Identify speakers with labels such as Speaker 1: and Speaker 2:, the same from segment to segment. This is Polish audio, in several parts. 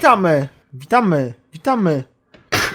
Speaker 1: Witamy, witamy, witamy,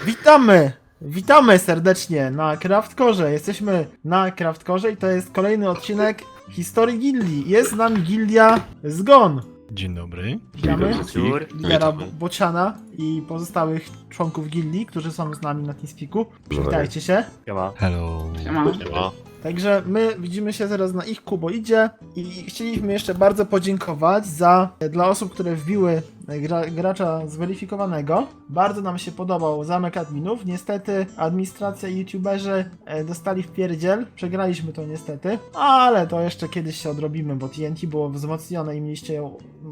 Speaker 1: witamy, witamy serdecznie na Craftkorze. Jesteśmy na Craftkorze i to jest kolejny odcinek historii gildii. Jest z nami gildia Zgon.
Speaker 2: Dzień dobry.
Speaker 1: Witamy
Speaker 3: Wieczór.
Speaker 1: lidera. Bociana i pozostałych członków gildii, którzy są z nami na TeamSpeaku. Przywitajcie się.
Speaker 3: Siema.
Speaker 2: Hello.
Speaker 3: Siema.
Speaker 4: Siema.
Speaker 1: Także my widzimy się zaraz na ich kuboidzie i chcieliśmy jeszcze bardzo podziękować za dla osób, które wbiły gra, gracza zweryfikowanego. Bardzo nam się podobał zamek adminów. Niestety administracja i youtuberzy e, dostali w pierdziel. Przegraliśmy to niestety, ale to jeszcze kiedyś się odrobimy, bo TNT było wzmocnione i mieliście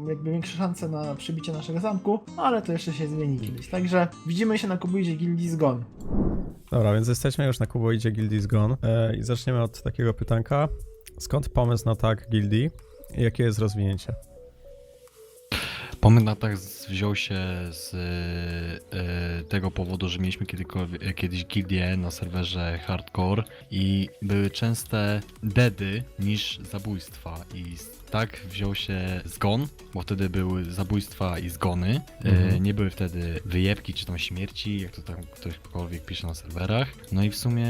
Speaker 1: jakby większe szanse na przybicie naszego zamku, ale to jeszcze się zmieni kiedyś. Także widzimy się na kuboidzie Gildii Zgon.
Speaker 5: Dobra, więc jesteśmy już na kuboidzie Gildii Zgon e, i zaczniemy od takiego pytanka. Skąd pomysł na tak Gildii i jakie jest rozwinięcie?
Speaker 2: Pomysł na tak wziął się z e, tego powodu, że mieliśmy kiedyś gildię na serwerze hardcore i były częste dedy niż zabójstwa i tak wziął się zgon, bo wtedy były zabójstwa i zgony. E,
Speaker 5: Mhm.
Speaker 2: nie były wtedy wyjebki czy tam śmierci, jak to tam ktośkolwiek pisze na serwerach. No i w sumie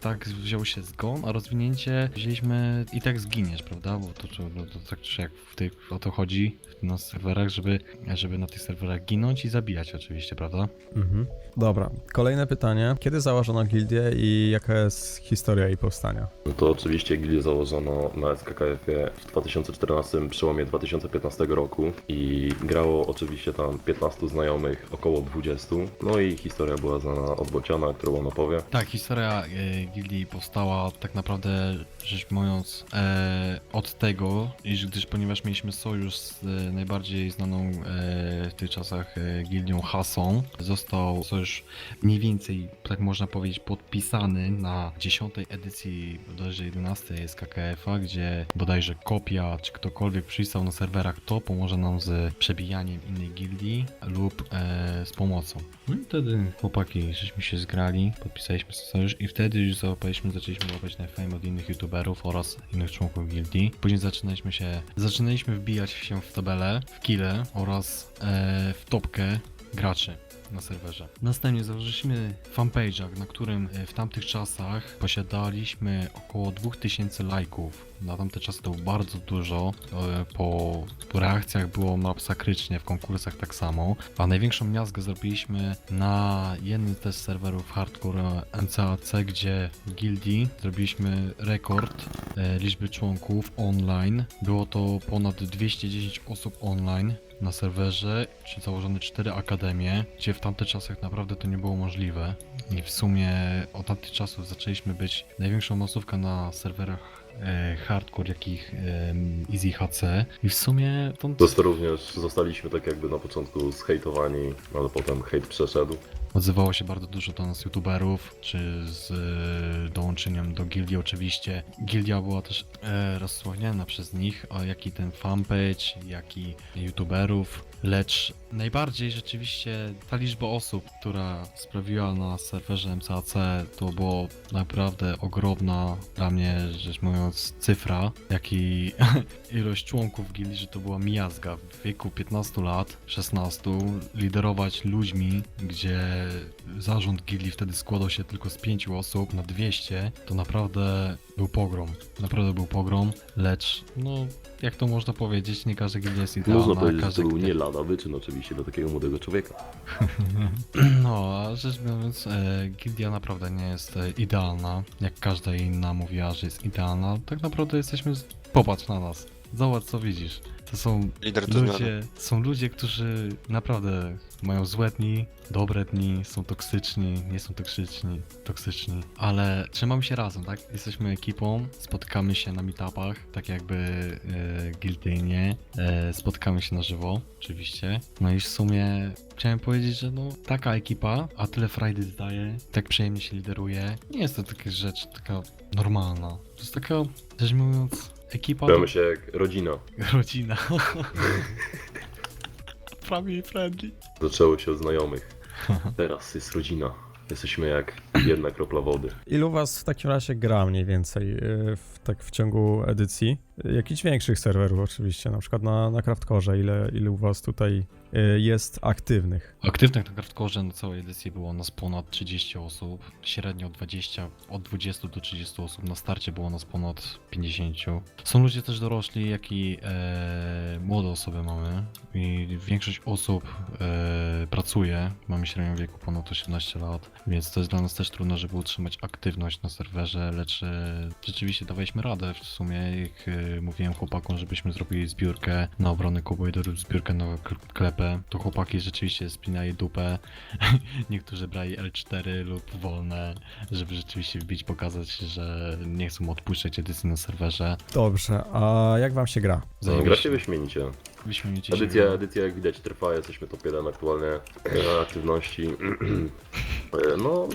Speaker 2: tak wziął się zgon, a rozwinięcie wzięliśmy i tak zginiesz, prawda? Bo to, to, no, to tak czy jak w tych, o to chodzi na serwerach, żeby, żeby na tych serwerach ginąć i zabijać oczywiście, prawda?
Speaker 5: Mhm. Dobra, kolejne pytanie. Kiedy założono gildię i jaka jest historia jej powstania?
Speaker 4: No to oczywiście gildię założono na SKKF-ie w 2014, przełomie 2015 roku i grało oczywiście tam 15 znajomych, około 20. No i historia była znana od Bociana, którą on opowie.
Speaker 2: Tak, historia e, gildii powstała tak naprawdę, rzecz mówiąc, e, od tego, iż gdyż ponieważ mieliśmy sojusz z e, najbardziej znaną e, w tych czasach e, gildią Hasą, został sojusz mniej więcej, tak można powiedzieć, podpisany na 10 edycji, bodajże 11 SKKF-a, gdzie bodajże kopia czy ktokolwiek przystał na serwerach to pomoże nam z przebijaniem innej gildii lub e, z pomocą. No i wtedy chłopaki żeśmy się zgrali, podpisaliśmy sojusz i wtedy już załapaliśmy, zaczęliśmy łapać na fame od innych youtuberów oraz innych członków gildii. Później zaczynaliśmy się, zaczynaliśmy wbijać się w tabelę, w kile oraz e, w topkę graczy na serwerze. Następnie założyliśmy fanpage'a, na którym e, w tamtych czasach posiadaliśmy około 2000 lajków. Na tamte czasy to było bardzo dużo. e, Po, po reakcjach było masakrycznie, w konkursach tak samo. A największą miazgę zrobiliśmy na jednym też z serwerów hardcore NCAC, gdzie gildii zrobiliśmy rekord e, liczby członków online. Było to ponad 210 osób online na serwerze, czy założone 4 akademie, gdzie w tamtych czasach naprawdę to nie było możliwe. I w sumie od tamtych czasów zaczęliśmy być największą masówką na serwerach e, hardcore, jakich e, Easy HC. I w sumie
Speaker 4: Przez to również zostaliśmy tak jakby na początku zhejtowani, ale potem hejt przeszedł.
Speaker 2: Odzywało się bardzo dużo do nas youtuberów, czy z e, dołączeniem do gildii oczywiście. Gildia była też e, przez nich, a jak i ten fanpage, jak i youtuberów, lecz najbardziej rzeczywiście ta liczba osób, która sprawiła na serwerze MCAC, to było naprawdę ogromna dla mnie, rzecz mówiąc, cyfra, jak i ilość członków gildii, że to była miazga w wieku 15 lat, 16, liderować ludźmi, gdzie zarząd gildii wtedy składał się tylko z 5 osób na 200, to naprawdę był pogrom. Naprawdę był pogrom, lecz no, jak to można powiedzieć, nie każda gildia jest idealna.
Speaker 4: Można powiedzieć, że
Speaker 2: każda
Speaker 4: to był nie lada wyczyn oczywiście dla takiego młodego człowieka.
Speaker 2: No, a rzecz biorąc, e, gildia naprawdę nie jest e, idealna. Jak każda inna mówiła, że jest idealna, tak naprawdę jesteśmy. z- Popatrz na nas. Zobacz, co widzisz. To są
Speaker 3: Lider zmiany.
Speaker 2: ludzie, są ludzie, którzy naprawdę mają złe dni, dobre dni, są toksyczni, nie są toksyczni, toksyczni, ale trzymamy się razem, tak? Jesteśmy ekipą, spotykamy się na meetupach, tak jakby e, gildyjnie, e, spotykamy się na żywo, oczywiście. No i w sumie chciałem powiedzieć, że no taka ekipa, a tyle frajdy zdaje, tak przyjemnie się lideruje, nie jest to taka rzecz taka normalna. To jest taka, rzecz mówiąc, ekipa...
Speaker 4: Czujemy się jak rodzina.
Speaker 2: Rodzina. Family friendly.
Speaker 4: Zaczęło się od znajomych. Teraz jest rodzina. Jesteśmy jak jedna kropla wody.
Speaker 5: Ilu was w takim razie gra mniej więcej e, w, tak w ciągu edycji? E, Jakichś większych serwerów oczywiście, na przykład na, na Craftkorze, ile, ile u was tutaj jest aktywnych?
Speaker 2: Aktywnych na Craftkorze na całej edycji było nas ponad 30 osób, średnio 20, od 20 do 30 osób, na starcie było nas ponad 50. Są ludzie też dorośli, jak i e, młode osoby mamy. I większość osób e, pracuje, mamy średnią wieku ponad 18 lat, więc to jest dla nas też trudno, żeby utrzymać aktywność na serwerze, lecz e, rzeczywiście dawaliśmy radę. W sumie, jak e, mówiłem chłopakom, żebyśmy zrobili zbiórkę na obronę kuboidorów, zbiórkę na k- klepę, to chłopaki rzeczywiście spinali dupę, niektórzy brali L4 lub wolne, żeby rzeczywiście wbić, pokazać, że nie chcą odpuszczać edycji na serwerze.
Speaker 5: Dobrze, a jak wam się gra?
Speaker 4: No, gra się wyśmienicie.
Speaker 2: Wyśmienicie się
Speaker 4: Edycja, edycja jak widać trwa, jesteśmy top 1 aktualnie na aktywności. E, No,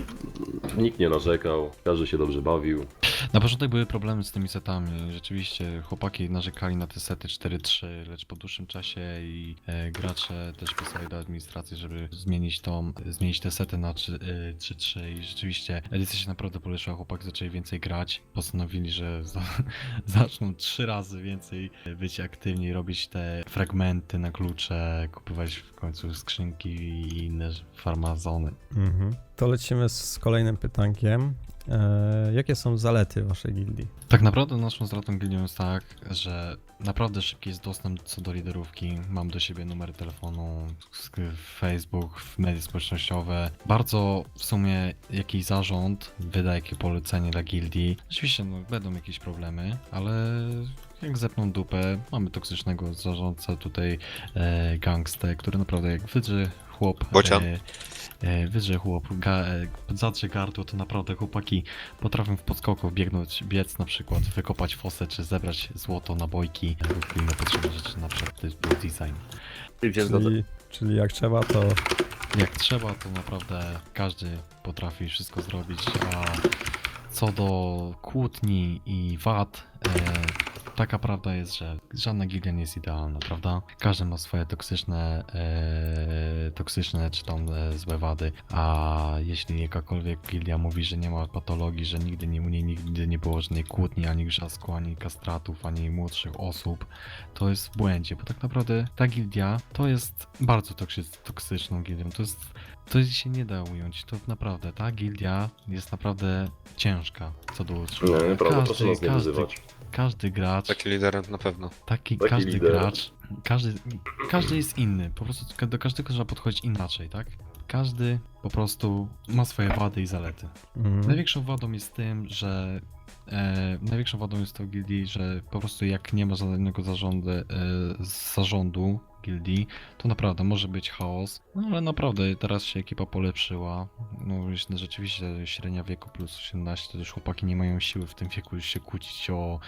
Speaker 4: nikt nie narzekał, każdy się dobrze bawił.
Speaker 2: Na początek były problemy z tymi setami. Rzeczywiście chłopaki narzekali na te sety 4-3, lecz po dłuższym czasie i e, gracze też pisali do administracji, żeby zmienić tą, zmienić te sety na 3, e, 3-3 i rzeczywiście edycja się naprawdę polepszyła. Chłopaki zaczęli więcej grać. Postanowili, że za, zaczną trzy razy więcej być aktywni, robić te fragmenty na klucze, kupować w końcu skrzynki i inne farmazony.
Speaker 5: Mhm. To lecimy z kolejnym pytankiem. E, jakie są zalety waszej gildii?
Speaker 2: Tak naprawdę naszą zaletą gildią jest tak, że naprawdę szybki jest dostęp co do liderówki. Mam do siebie numer telefonu, Facebook, w media społecznościowe. Bardzo w sumie jakiś zarząd wyda jakie polecenie dla gildii. Oczywiście no, będą jakieś problemy, ale jak zepną dupę, mamy toksycznego zarządcę tutaj, e, gangstę, który naprawdę jak wydrze chłop...
Speaker 3: Bocian.
Speaker 2: E, e, wydrze chłop, ga, e, zadrze gardło, to naprawdę chłopaki potrafią w podskoku biegnąć, biec na przykład, wykopać fosę, czy zebrać złoto, nabojki lub inne potrzebne rzeczy, na przykład to jest był design.
Speaker 5: Czyli, czyli jak trzeba, to
Speaker 2: Jak trzeba, to naprawdę każdy potrafi wszystko zrobić, a co do kłótni i wad, e, taka prawda jest, że żadna gildia nie jest idealna, prawda? Każdy ma swoje toksyczne, e, toksyczne czy tam e, złe wady, a jeśli jakakolwiek gildia mówi, że nie ma patologii, że nigdy nie, u nigdy nie było żadnej kłótni, ani grzasku, ani kastratów, ani młodszych osób, to jest w błędzie, bo tak naprawdę ta gildia to jest bardzo toksy- toksyczną gildią, to jest to się nie da ująć, to naprawdę, ta gildia jest naprawdę ciężka co do
Speaker 4: Nie,
Speaker 2: utrzymania.
Speaker 4: nieprawda, proszę nas nie
Speaker 2: każdy,
Speaker 4: wyzywać.
Speaker 2: każdy gracz,
Speaker 3: Taki lider na pewno.
Speaker 2: taki,
Speaker 4: Taki
Speaker 2: każdy
Speaker 4: lider.
Speaker 2: gracz, każdy, każdy jest inny, po prostu do każdego trzeba podchodzić inaczej, tak? Każdy po prostu ma swoje wady i zalety.
Speaker 5: mm,
Speaker 2: Największą wadą jest tym, że e, największą wadą jest to w gildii, że po prostu jak nie ma żadnego zarządu, e, zarządu gildii, to naprawdę może być chaos. No ale naprawdę teraz się ekipa polepszyła. No już rzeczywiście średnia wieku plus 18, to już chłopaki nie mają siły w tym wieku już się kłócić o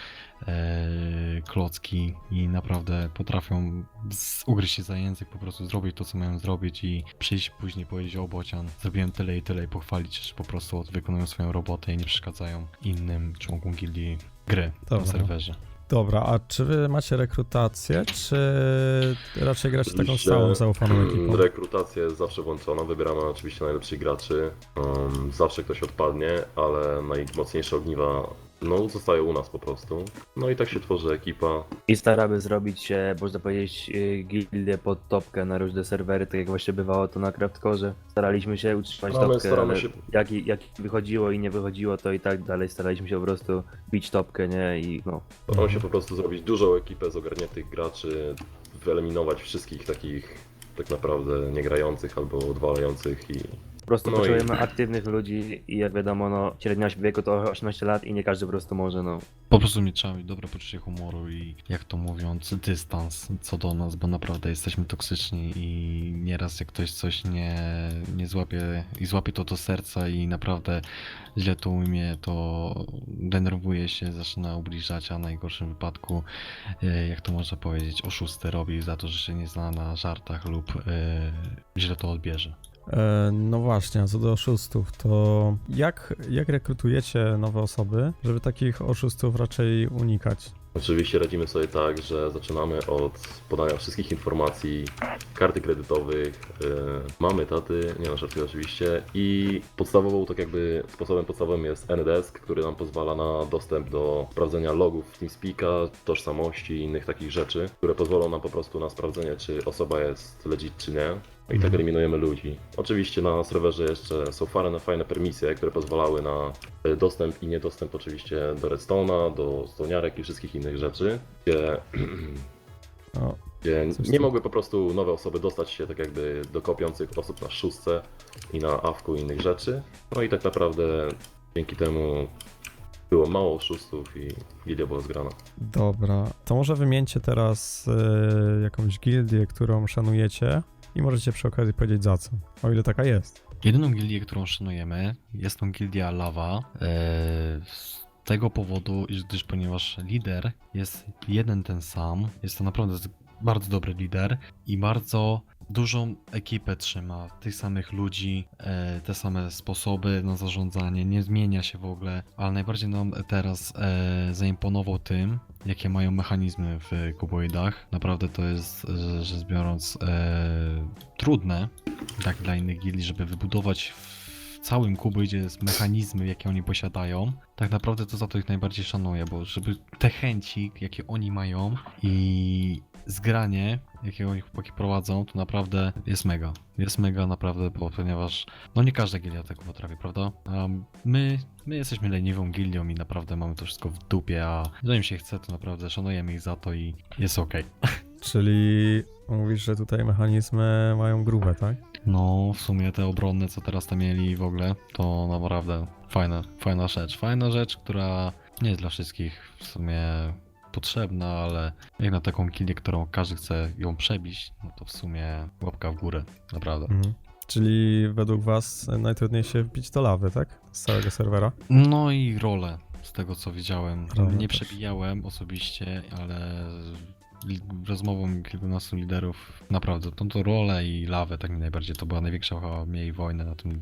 Speaker 2: e, klocki i naprawdę potrafią z, ugryźć się za język, po prostu zrobić to, co mają zrobić i przyjść później powiedzieć o bocian, zrobiłem tyle i tyle i pochwalić, że po prostu wykonują swoją robotę i nie przeszkadzają innym członkom gildii gry
Speaker 5: Dobra.
Speaker 2: na serwerze.
Speaker 5: Dobra, a czy wy macie rekrutację, czy raczej gracie taką
Speaker 4: Oczywiście,
Speaker 5: stałą, zaufaną
Speaker 4: mm,
Speaker 5: ekipą?
Speaker 4: Rekrutacja jest zawsze włączona, wybieramy oczywiście najlepszych graczy. Um, zawsze ktoś odpadnie, ale najmocniejsze ogniwa no, zostają u nas po prostu. No i tak się tworzy ekipa.
Speaker 6: I staramy zrobić się, można powiedzieć, y, gildię pod topkę na różne serwery, tak jak właśnie bywało to na Craftcore. Staraliśmy się utrzymać
Speaker 4: Staramy-
Speaker 6: topkę,
Speaker 4: staramy
Speaker 6: ale
Speaker 4: się-
Speaker 6: jak, i- jak wychodziło i nie wychodziło, to i tak dalej staraliśmy się po prostu bić topkę, nie? I no,
Speaker 4: Staramy się po prostu zrobić dużą ekipę z ogarniętych graczy, wyeliminować wszystkich takich tak naprawdę niegrających albo odwalających i
Speaker 6: po prostu
Speaker 4: No i-
Speaker 6: potrzebujemy aktywnych ludzi i jak wiadomo, no, średnia wieku to 18 lat i nie każdy po prostu może, no.
Speaker 2: Po prostu mi trzeba mieć dobre poczucie humoru i jak to mówiąc, dystans co do nas, bo naprawdę jesteśmy toksyczni i nieraz jak ktoś coś nie, nie złapie i złapie to do serca i naprawdę źle to ujmie, to denerwuje się, zaczyna ubliżać, a w najgorszym wypadku, e, jak to można powiedzieć, oszusty robi za to, że się nie zna na żartach lub e, źle to odbierze.
Speaker 5: E, no właśnie, co do oszustów, to jak, jak rekrutujecie nowe osoby, żeby takich oszustów raczej unikać?
Speaker 4: Oczywiście radzimy sobie tak, że zaczynamy od podania wszystkich informacji, karty kredytowych, yy, mamy taty, nie na żartuję oczywiście i podstawową, tak jakby sposobem podstawowym jest Ndesk, który nam pozwala na dostęp do sprawdzenia logów TeamSpeaka, tożsamości i innych takich rzeczy, które pozwolą nam po prostu na sprawdzenie, czy osoba jest legit, czy nie. I tak
Speaker 5: Mhm.
Speaker 4: eliminujemy ludzi. Oczywiście na serwerze jeszcze są fajne, fajne permisje, które pozwalały na e, dostęp i niedostęp oczywiście do redstone'a, do stoniarek i wszystkich innych rzeczy, gdzie,
Speaker 5: O,
Speaker 4: gdzie nie mogły po prostu nowe osoby dostać się tak jakby do kopiących osób na szóstce i na awku i innych rzeczy. No i tak naprawdę dzięki temu było mało oszustów i gildia była zgrana.
Speaker 5: dobra. To może wymieńcie teraz e, jakąś gildię, którą szanujecie i możecie przy okazji powiedzieć za co, o ile taka jest.
Speaker 2: Jedyną gildię, którą szanujemy, jest tą gildia Lava. e, Z tego powodu, iż gdyż ponieważ lider jest jeden ten sam, jest to naprawdę bardzo dobry lider i bardzo dużą ekipę trzyma, tych samych ludzi, e, te same sposoby na zarządzanie, nie zmienia się w ogóle, ale najbardziej nam teraz e, zaimponował tym, jakie mają mechanizmy w kuboidach. Naprawdę to jest, rzecz biorąc, e, trudne, tak dla innych gildii, żeby wybudować w całym kuboidzie mechanizmy, jakie oni posiadają. Tak naprawdę to za to ich najbardziej szanuję, bo żeby te chęci, jakie oni mają i zgranie, jakie oni chłopaki prowadzą, to naprawdę jest mega. Jest mega naprawdę, bo ponieważ no nie każda gildia tego potrafi, prawda? A my, my jesteśmy leniwą gildią i naprawdę mamy to wszystko w dupie, a że im się chce, to naprawdę szanujemy ich za to i jest okej.
Speaker 5: Czyli mówisz, że tutaj mechanizmy mają grube, tak?
Speaker 2: No, w sumie te obronne, co teraz tam mieli w ogóle, to naprawdę fajna, fajna rzecz. Fajna rzecz, która nie jest dla wszystkich w sumie potrzebna, ale jak na taką kilię, którą każdy chce ją przebić, no to w sumie łapka w górę, naprawdę.
Speaker 5: Mhm. Czyli według was najtrudniej się wbić do lawy, tak? Z całego serwera?
Speaker 2: No i role, z tego co widziałem.
Speaker 5: Role
Speaker 2: nie
Speaker 5: też.
Speaker 2: przebijałem osobiście, ale rozmową kilkunastu liderów naprawdę tą to rolę i lawę tak mi najbardziej to była największa chyba mniej wojna na tym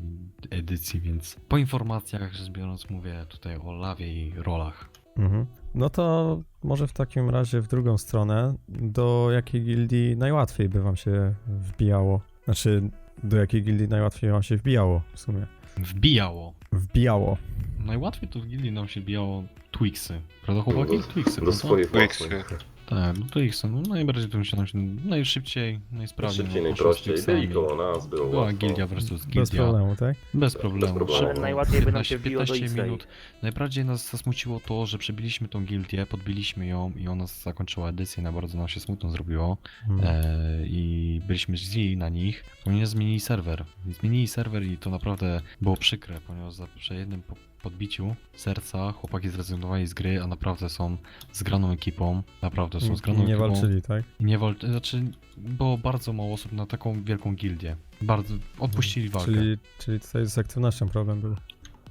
Speaker 2: edycji, więc po informacjach rzecz biorąc mówię tutaj o lawie i rolach.
Speaker 5: Mhm. No to może w takim razie w drugą stronę, do jakiej gildii najłatwiej by wam się wbijało? Znaczy, do jakiej gildii najłatwiej wam się wbijało w sumie?
Speaker 2: Wbijało.
Speaker 5: Wbijało.
Speaker 2: Najłatwiej to w gildii nam się bijało Twixy. Prawda chłopaki?
Speaker 4: Do-
Speaker 2: Twixy.
Speaker 4: Do
Speaker 2: prawda?
Speaker 4: swojej
Speaker 3: Twixy.
Speaker 4: własnej.
Speaker 2: Tak, no Twixy. No najbardziej to mi się nam się najszybciej, najsprawniej.
Speaker 4: Szybciej,
Speaker 2: no,
Speaker 4: najprościej. Byli koło nas, było
Speaker 2: Była
Speaker 4: łatwo.
Speaker 2: gildia versus
Speaker 5: Bez
Speaker 2: gildia.
Speaker 5: problemu, tak?
Speaker 2: Bez problemu.
Speaker 4: problemu.
Speaker 2: szybko.
Speaker 6: Najłatwiej by nam się
Speaker 2: 15
Speaker 6: wbiło do
Speaker 2: 15
Speaker 6: X-Ray.
Speaker 2: minut. Najbardziej nas zasmuciło to, że przebiliśmy tą gildię, podbiliśmy ją i ona zakończyła edycję, na bardzo nam się smutno zrobiło.
Speaker 5: Mhm.
Speaker 2: E, I byliśmy źli na nich. Oni zmienili serwer. Zmienili serwer i to naprawdę było przykre, ponieważ za, przy jednym po, podbiciu serca chłopaki zrezygnowali z gry, a naprawdę są zgraną ekipą. Naprawdę są zgraną
Speaker 5: I nie
Speaker 2: ekipą.
Speaker 5: walczyli, tak?
Speaker 2: I nie walczy, znaczy było bardzo mało osób na taką wielką gildię. Bardzo odpuścili walkę.
Speaker 5: Czyli, czyli tutaj z aktywnością problem był.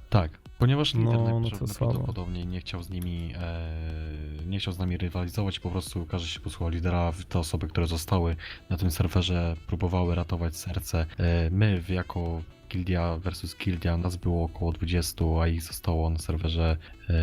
Speaker 2: Tak, ponieważ lider
Speaker 5: No, no
Speaker 2: najprawd-
Speaker 5: to słabo.
Speaker 2: nie chciał z nimi, e, nie chciał z nami rywalizować, po prostu każdy się posłuchał lidera, te osoby, które zostały na tym serwerze próbowały ratować serce. E, my jako gildia versus gildia, nas było około 20, a ich zostało na serwerze e,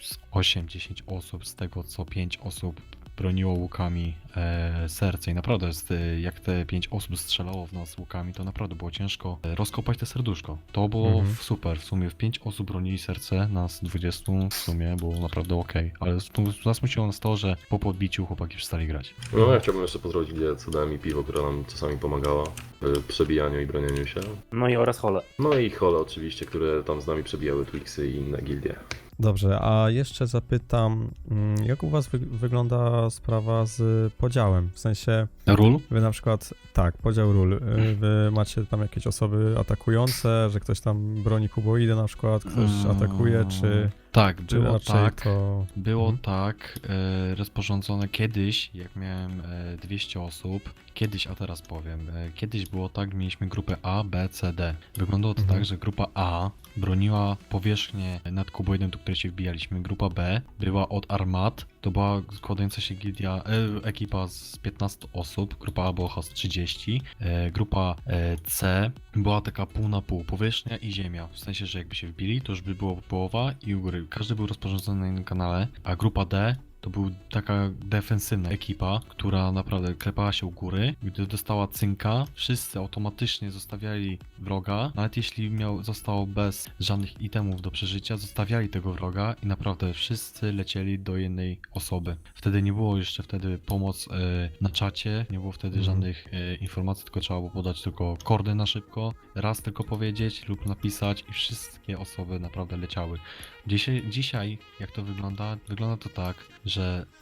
Speaker 2: z 8-10 osób, z tego co 5 osób broniło łukami e, serce i naprawdę jest, e, jak te 5 osób strzelało w nas łukami, to naprawdę było ciężko e, rozkopać te serduszko. To było
Speaker 5: Mhm.
Speaker 2: w- super, w sumie w 5 osób bronili serce, nas 20 w sumie było naprawdę ok, ale zasmuciło nas to, że po podbiciu chłopaki przestali grać.
Speaker 4: No ja chciałbym jeszcze pozdrowić gildię Cudem i Piwo, która nam czasami pomagała w przebijaniu i bronieniu się.
Speaker 6: No i oraz hole.
Speaker 4: No i Hole oczywiście, które tam z nami przebijały Twixy i inne gildie.
Speaker 5: Dobrze, a jeszcze zapytam, mm, jak u was wy wygląda sprawa z podziałem? W sensie,
Speaker 2: Ról?
Speaker 5: wy na przykład, tak, podział ról. y, Wy macie tam jakieś osoby atakujące, że ktoś tam broni kuboidy na przykład, ktoś
Speaker 2: Mm,
Speaker 5: atakuje, czy,
Speaker 2: Tak, było tak.
Speaker 5: to...
Speaker 2: Było
Speaker 5: Mhm.
Speaker 2: tak e, rozporządzone kiedyś, jak miałem e, 200 osób. Kiedyś, a teraz powiem. E, kiedyś było tak, mieliśmy grupę A, B, C, D. Wyglądało to
Speaker 5: Mhm.
Speaker 2: tak, że grupa A broniła powierzchnię nad kuboidem, do której się wbijaliśmy. Grupa B była od armat. To była składająca się gildia, e, ekipa z 15 osób. Grupa A była z 30. E, grupa e, C była taka pół na pół, powierzchnia i ziemia. W sensie, że jakby się wbili, to już by było połowa i u góry. Każdy był rozporządzony na innym kanale, a grupa D to był taka defensywna ekipa, która naprawdę klepała się u góry. Gdy dostała cynka, wszyscy automatycznie zostawiali wroga, nawet jeśli miał, został bez żadnych itemów do przeżycia, zostawiali tego wroga i naprawdę wszyscy lecieli do jednej osoby. Wtedy nie było jeszcze wtedy pomoc e, na czacie, nie było wtedy
Speaker 5: Mhm.
Speaker 2: żadnych e, informacji, tylko trzeba było podać tylko kordy na szybko, raz tylko powiedzieć lub napisać i wszystkie osoby naprawdę leciały. Dzisiaj, dzisiaj, jak to wygląda? Wygląda to tak, że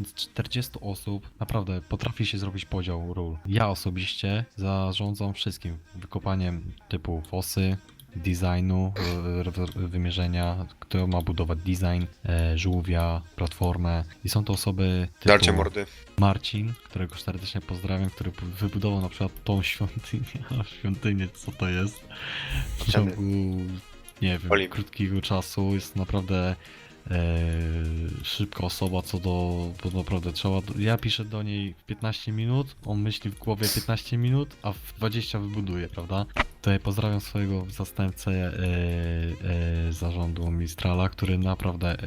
Speaker 2: z 40 osób naprawdę potrafi się zrobić podział ról. Ja osobiście zarządzam wszystkim. Wykopaniem typu fosy, designu, e, wy- wymierzenia, kto ma budować design, e, żółwia, platformę. I są to osoby typu
Speaker 3: Darcie mordy.
Speaker 2: Marcin, którego serdecznie pozdrawiam, który wybudował na przykład tą świątynię, a świątynię co to jest? W ciągu, nie wiem, krótkiego czasu jest naprawdę szybka osoba co do, bo naprawdę trzeba, ja piszę do niej w 15 minut, on myśli w głowie 15 minut, a w 20 wybuduje, prawda? Tutaj pozdrawiam swojego zastępcę e, e, zarządu Mistrala, który naprawdę, e,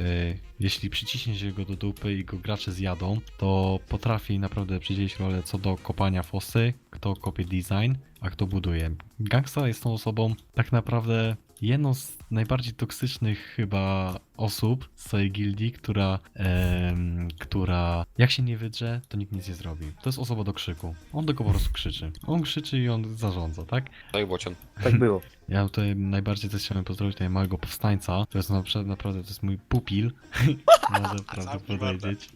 Speaker 2: jeśli przyciśnie go do dupy i go gracze zjadą, to potrafi naprawdę przydzielić rolę co do kopania fosy, kto kopie design, a kto buduje. Gangsta jest tą osobą tak naprawdę jedną z najbardziej toksycznych chyba osób z całej gildii, która, em, która jak się nie wydrze, to nikt nic nie zrobi. To jest osoba do krzyku. On tylko po prostu krzyczy. On krzyczy i on zarządza, tak?
Speaker 3: I bocian.
Speaker 6: Tak było.
Speaker 2: Ja tutaj najbardziej też chciałem pozdrowić tutaj małego powstańca. To jest naprawdę, naprawdę to jest mój pupil. Można prawdę powiedzieć.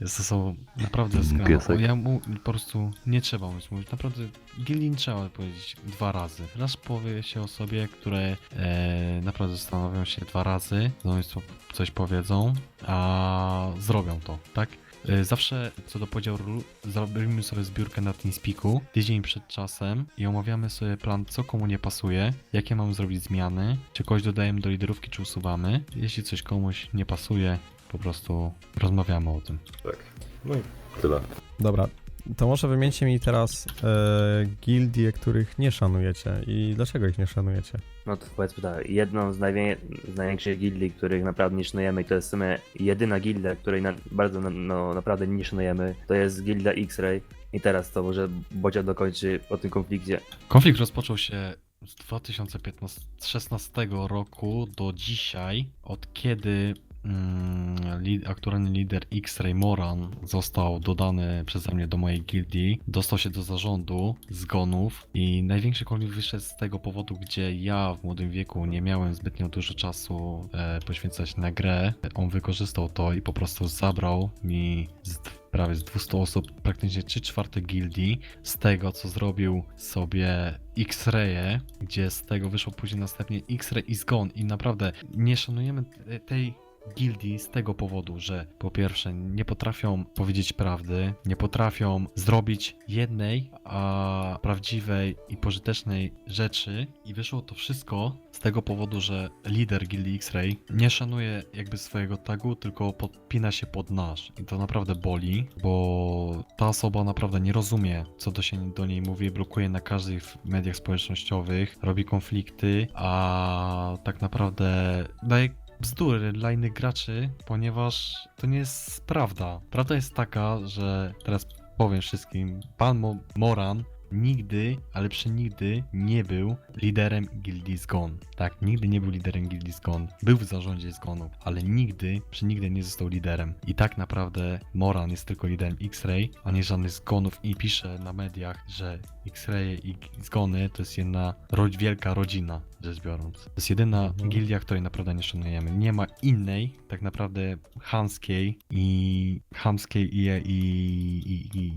Speaker 2: Jest osobą naprawdę skromną.
Speaker 4: Piesek.
Speaker 2: Ja mu po prostu nie trzeba mówić. mówić. Naprawdę gildii nie trzeba powiedzieć dwa razy. Raz powie się osobie, które e, naprawdę zastanowią się dwa razy, i co- coś powiedzą, a zrobią to, tak? E, Zawsze co do podziału ról, zrobimy sobie zbiórkę na TeamSpeaku tydzień przed czasem i omawiamy sobie plan, co komu nie pasuje, jakie mamy zrobić zmiany, czy kogoś dodajemy do liderówki, czy usuwamy. Jeśli coś komuś nie pasuje, po prostu rozmawiamy o tym.
Speaker 4: Tak. No i tyle.
Speaker 5: Dobra, to może wymieńcie mi teraz e, gildie, których nie szanujecie i dlaczego ich nie szanujecie?
Speaker 6: No to powiedzmy tak, jedną z, najwię- z największych gildii, których naprawdę nie szanujemy i to jest w sumie jedyna gildia, której na, bardzo no, no, naprawdę nie szanujemy, to jest gildia X-Ray. I teraz to może Bocia dokończy o tym konflikcie.
Speaker 2: Konflikt rozpoczął się z 2016 roku do dzisiaj, od kiedy mm, li, aktualny lider X-Ray Moran został dodany przeze mnie do mojej gildii, dostał się do zarządu zgonów i największy konflikt wyszedł z tego powodu, gdzie ja w młodym wieku nie miałem zbytnio dużo czasu e, poświęcać na grę. On wykorzystał to i po prostu zabrał mi z prawie z 200 osób, praktycznie 3 czwarte gildii, z tego co zrobił sobie X-Raye, gdzie z tego wyszło później następnie X-Ray i Zgon i naprawdę nie szanujemy te- tej gildii z tego powodu, że po pierwsze nie potrafią powiedzieć prawdy, nie potrafią zrobić jednej, a prawdziwej i pożytecznej rzeczy. I wyszło to wszystko z tego powodu, że lider gildii X-Ray nie szanuje jakby swojego tagu, tylko podpina się pod nasz. I to naprawdę boli, bo ta osoba naprawdę nie rozumie, co do się do niej mówi, blokuje na każdych mediach społecznościowych, robi konflikty, a tak naprawdę daje bzdury dla innych graczy, ponieważ to nie jest prawda. Prawda jest taka, że teraz powiem wszystkim, pan Mo Moran nigdy, ale przenigdy nie był liderem gildii Zgon. Tak, nigdy nie był liderem gildii Zgon. Był w zarządzie Zgonów, ale nigdy, przenigdy nie został liderem. I tak naprawdę Moran jest tylko liderem X-Ray, a nie żadnych Zgonów i pisze na mediach, że X-Ray i Zgony to jest jedna ro wielka rodzina, rzecz biorąc. To jest jedyna
Speaker 5: Mhm.
Speaker 2: gildia, której naprawdę nie szanujemy. Nie ma innej, tak naprawdę chamskiej i chamskiej i, i, i, i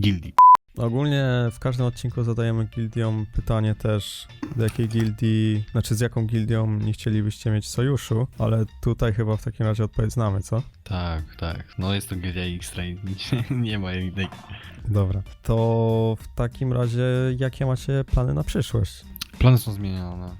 Speaker 2: gildii.
Speaker 5: Ogólnie w każdym odcinku zadajemy gildiom pytanie też, do jakiej gildii, znaczy z jaką gildią nie chcielibyście mieć sojuszu, ale tutaj chyba w takim razie odpowiedź znamy, co?
Speaker 2: Tak, tak. No jest to gildia X-Ray. nie ma innej.
Speaker 5: Dobra, to w takim razie jakie macie plany na przyszłość?
Speaker 2: Plany są zmienione.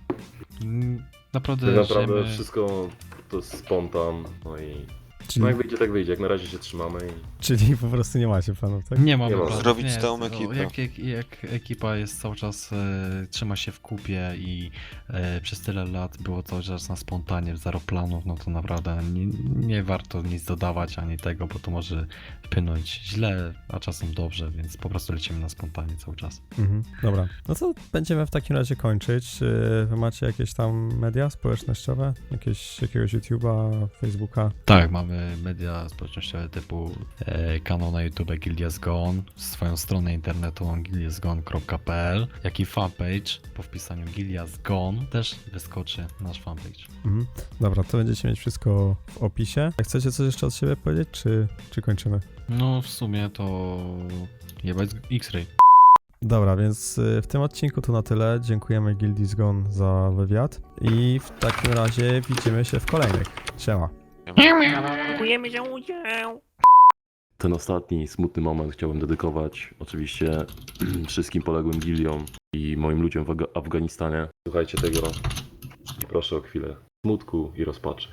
Speaker 2: Naprawdę,
Speaker 4: Tak naprawdę
Speaker 2: żyjemy-
Speaker 4: wszystko to jest spontan, no i
Speaker 5: Czyli,
Speaker 4: No jak wyjdzie, tak wyjdzie. Jak na razie się trzymamy i
Speaker 5: czyli po prostu nie macie planów, tak?
Speaker 2: Nie mamy
Speaker 4: Nie ma.
Speaker 2: planów,
Speaker 3: Zrobić
Speaker 2: nie,
Speaker 3: całą
Speaker 2: to
Speaker 3: ekipę.
Speaker 2: Jak, jak, jak ekipa jest cały czas, e, trzyma się w kupie i e, przez tyle lat było cały czas na spontanie, zero planów, no to naprawdę nie, nie warto nic dodawać ani tego, bo to może wpłynąć źle, a czasem dobrze, więc po prostu lecimy na spontanie cały czas.
Speaker 5: Mhm, dobra. No to będziemy w takim razie kończyć. Czy Wy macie jakieś tam media społecznościowe? Jakieś, jakiegoś YouTube'a, Facebooka?
Speaker 2: Tak, mamy media społecznościowe typu e, kanał na YouTube Gildias Gone, swoją stronę internetową gildiasgone.pl, jak i fanpage po wpisaniu Gildias Gone też wyskoczy nasz fanpage.
Speaker 5: Mhm. Dobra, to będziecie mieć wszystko w opisie. Chcecie coś jeszcze od siebie powiedzieć, czy, czy kończymy?
Speaker 2: No w sumie to jebać X-Ray.
Speaker 5: Dobra, więc y, w tym odcinku to na tyle. Dziękujemy Guildy Zgon za wywiad i w takim razie widzimy się w kolejnych. Siema.
Speaker 6: Dziękujemy za udział.
Speaker 4: ten ostatni smutny moment chciałbym dedykować oczywiście wszystkim poległym giliom i moim ludziom w Afga- Afganistanie. Słuchajcie tego i proszę o chwilę smutku i rozpaczy.